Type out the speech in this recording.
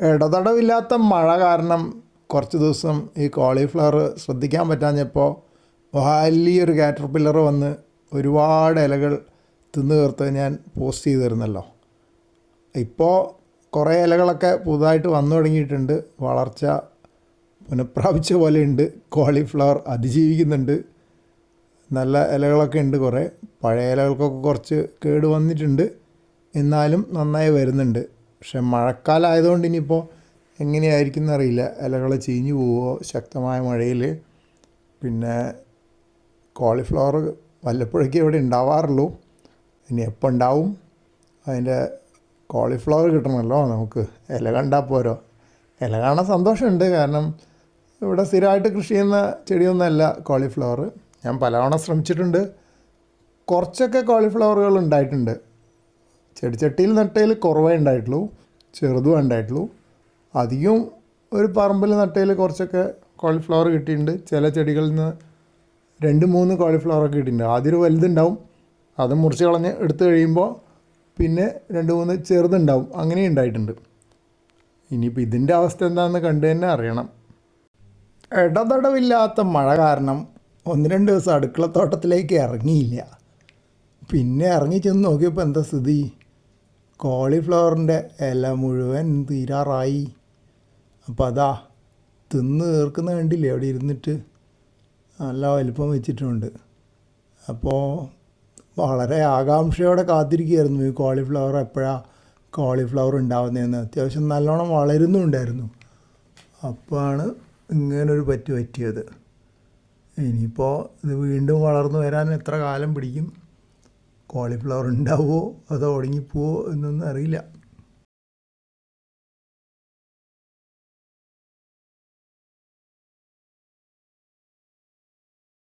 ഇടതടവില്ലാത്ത മഴ കാരണം കുറച്ച് ദിവസം ഈ കോളിഫ്ലവർ ശ്രദ്ധിക്കാൻ പറ്റാഞ്ഞപ്പോൾ വലിയൊരു കാറ്റർപില്ലർ വന്ന് ഒരുപാട് ഇലകൾ തിന്നു തീർത്ത് ഞാൻ പോസ്റ്റ് ചെയ്തിരുന്നല്ലോ. ഇപ്പോൾ കുറേ ഇലകളൊക്കെ പുതുതായിട്ട് വന്നു തുടങ്ങിയിട്ടുണ്ട്. വളർച്ച പുനഃപ്രാപിച്ച പോലെയുണ്ട് കോളിഫ്ലവർ അതിജീവിക്കുന്നുണ്ട്. നല്ല ഇലകളൊക്കെ ഉണ്ട് കുറേ. പഴയ ഇലകൾക്കൊക്കെ കുറച്ച് കേട് വന്നിട്ടുണ്ട്. എന്നാലും നന്നായി വരുന്നുണ്ട്. പക്ഷെ മഴക്കാലമായതുകൊണ്ട് ഇനിയിപ്പോൾ എങ്ങനെയായിരിക്കും എന്നറിയില്ല. ഇലകൾ ചീഞ്ഞു പോവുമോ ശക്തമായ മഴയിൽ പിന്നെ കോളിഫ്ലവർ വല്ലപ്പോഴൊക്കെ ഇവിടെ ഉണ്ടാവാറുള്ളൂ. ഇനി എപ്പോൾ ഉണ്ടാവും? അതിന്റെ കോളിഫ്ലവർ കിട്ടണമല്ലോ നമുക്ക്. ഇല കണ്ടാൽ പോരോ? ഇല കാണാൻ സന്തോഷമുണ്ട്. കാരണം ഇവിടെ സ്ഥിരമായിട്ട് കൃഷി ചെയ്യുന്ന ചെടിയൊന്നുമല്ല കോളിഫ്ലവർ. ഞാൻ പലവണ ശ്രമിച്ചിട്ടുണ്ട്. കുറച്ചൊക്കെ കോളിഫ്ലവറുകൾ ഉണ്ടായിട്ടുണ്ട്. ചെടിച്ചട്ടിയിൽ നട്ടതിൽ കുറവേ ഉണ്ടായിട്ടുള്ളൂ ചെറുതും ഉണ്ടായിട്ടുള്ളൂ. അധികം ഒരു പറമ്പിൽ നട്ടതിൽ കുറച്ചൊക്കെ കോളിഫ്ലവർ കിട്ടിയിട്ടുണ്ട്. ചില ചെടികളിൽ നിന്ന് രണ്ട് മൂന്ന് കോളിഫ്ലവറൊക്കെ കിട്ടിയിട്ടുണ്ട്. ആദ്യം ഒരു വലുതുണ്ടാവും അത് മുറിച്ച് കളഞ്ഞ് എടുത്തു കഴിയുമ്പോൾ പിന്നെ രണ്ട് മൂന്ന് ചെറുതുണ്ടാവും. അങ്ങനെ ഉണ്ടായിട്ടുണ്ട്. ഇനിയിപ്പോൾ ഇതിന്റെ അവസ്ഥ എന്താണെന്ന് കണ്ടു തന്നെ അറിയണം. ഇടതടവില്ലാത്ത മഴ കാരണം ഒന്ന് രണ്ട് ദിവസം അടുക്കളത്തോട്ടത്തിലേക്ക് ഇറങ്ങിയില്ല. പിന്നെ ഇറങ്ങി ചെന്ന് നോക്കിയപ്പോൾ എന്താ സ്ഥിതി? കോളിഫ്ലവറിന്റെ ഇല മുഴുവൻ തീരാറായി. അപ്പം അതാ തിന്ന് തീർക്കുന്ന കണ്ടില്ലേ അവിടെ ഇരുന്നിട്ട് നല്ല വലിപ്പം വെച്ചിട്ടുണ്ട്. അപ്പോൾ വളരെ ആകാംക്ഷയോടെ കാത്തിരിക്കുകയായിരുന്നു ഈ കോളിഫ്ലവർ എപ്പോഴാണ് കോളിഫ്ലവർ ഉണ്ടാവുന്നതെന്ന്. അത്യാവശ്യം നല്ലോണം വളരുന്നുണ്ടായിരുന്നു. അപ്പോഴാണ് ഇങ്ങനൊരു പറ്റ് പറ്റിയത്. ഇനിയിപ്പോൾ ഇത് വീണ്ടും വളർന്നു വരാൻ എത്ര കാലം പിടിക്കും? കോളിഫ്ലവർ ഉണ്ടാവുമോ? അതോ ഒടുങ്ങിപ്പോവോ എന്നൊന്നും അറിയില്ല.